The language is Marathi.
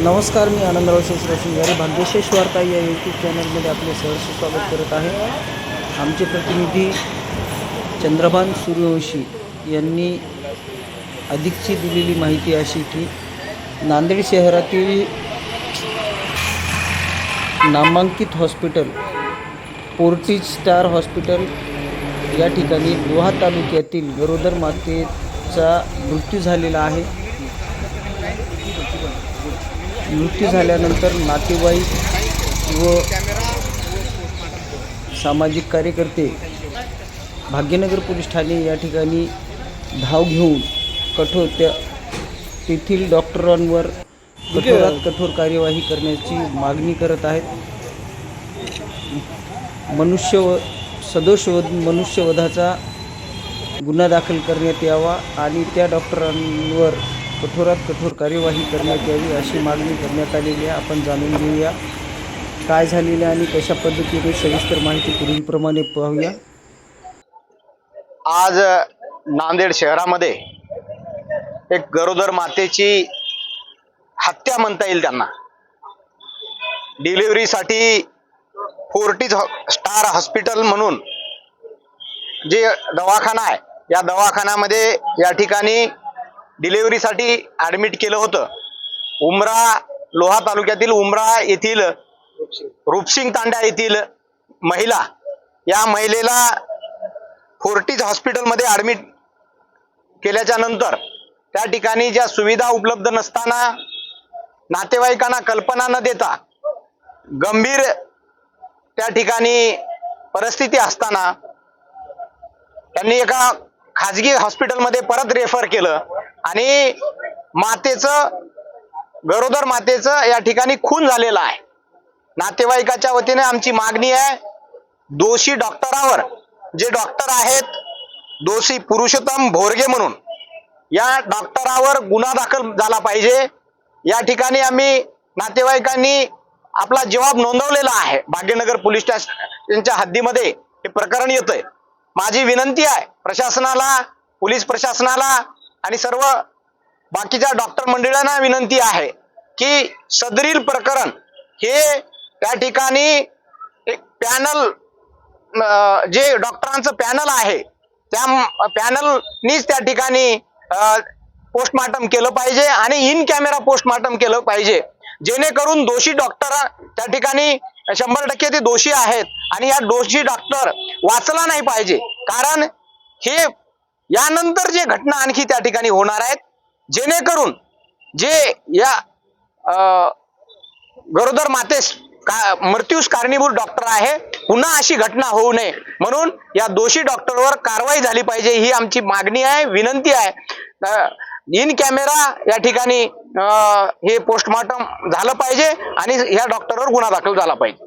नमस्कार मी आनंदराव शेषराव शिंगारे भाग्यशेष वार्ता या यूट्यूब चॅनलमध्ये आपले सहर्ष स्वागत करत आहे. आमचे प्रतिनिधी चंद्रभान सूर्यवंशी यांनी अधिकची दिलेली माहिती अशी की नांदेड शहरातील नामांकित हॉस्पिटल पोर्टिज स्टार हॉस्पिटल या ठिकाणी लोहा तालुक्यातील गरोदर मातेचा मृत्यू झालेला आहे. मृत्यू झाल्यानंतर नातेवाईक व सामाजिक कार्यकर्ते भाग्यनगर पोलीस ठाणे या ठिकाणी धाव घेऊन कठोर त्या तेथील डॉक्टरांवर कठोरात कठोर कार्यवाही करण्याची मागणी करत आहेत. मनुष्यव सदोषवध मनुष्यवधाचा गुन्हा दाखल करण्यात यावा आणि त्या डॉक्टरांवर कठोरात कठोर कार्यवाही करण्यात यावी अशी मागणी करण्यात आलेली आहे. आपण जाणून घेऊया काय झालेलं आहे आणि कशा पद्धतीने सविस्तर माहिती पूर्वीप्रमाणे पाहूया. आज नांदेड शहरामध्ये एक गरोदर मातेची हत्या म्हणता येईल त्यांना. डिलिव्हरीसाठी फोर्टीज स्टार हॉस्पिटल म्हणून जे दवाखाना आहे या दवाखान्यामध्ये या ठिकाणी डिलिव्हरीसाठी ॲडमिट केलं होतं. उमरा लोहा तालुक्यातील उमरा येथील रूपसिंग तांड्या येथील महिला या महिलेला फोर्टीज हॉस्पिटलमध्ये ॲडमिट केल्याच्यानंतर त्या ठिकाणी ज्या सुविधा उपलब्ध नसताना नातेवाईकांना कल्पना न देता गंभीर त्या ठिकाणी परिस्थिती असताना त्यांनी एका खाजगी हॉस्पिटलमध्ये परत रेफर केलं. आणि मातेचं गरोदर मातेचं या ठिकाणी खून झालेला आहे. नातेवाईकाच्या वतीने आमची मागणी आहे दोषी डॉक्टरावर जे डॉक्टर आहेत दोषी पुरुषोत्तम भोरगे म्हणून या डॉक्टरावर गुन्हा दाखल झाला पाहिजे. या ठिकाणी आम्ही नातेवाईकांनी आपला जवाब नोंदवलेला आहे. भाग्यनगर पोलीस स्टेशनच्या हद्दीमध्ये हे प्रकरण येतंय. माझी विनंती आहे प्रशासनाला पोलीस प्रशासनाला आणि सर्व बाकीच्या डॉक्टर मंडळांना विनंती आहे की सदरील प्रकरण हे त्या ठिकाणी एक पॅनल जे डॉक्टरांचं पॅनल आहे त्या पॅनलनीच त्या ठिकाणी पोस्टमार्टम केलं पाहिजे आणि इन कॅमेरा पोस्टमार्टम केलं पाहिजे. जेणेकरून दोषी डॉक्टर त्या ठिकाणी शंभर टक्के ते दोषी आहेत आणि या दोषी डॉक्टर वाचला नाही पाहिजे. कारण हे यानंतर जे घटना आणखी त्या ठिकाणी होणार आहेत जेणेकरून जे या गरोदर मातेस का मृत्यूस कारणीभूत डॉक्टर आहे पुन्हा अशी घटना होऊ नये. म्हणून या दोषी डॉक्टरवर कारवाई झाली पाहिजे ही आमची मागणी आहे विनंती आहे. इन कॅमेरा या ठिकाणी अं, हे पोस्टमॉर्टम झालं पाहिजे आणि ह्या डॉक्टरवर गुन्हा दाखल झाला पाहिजे.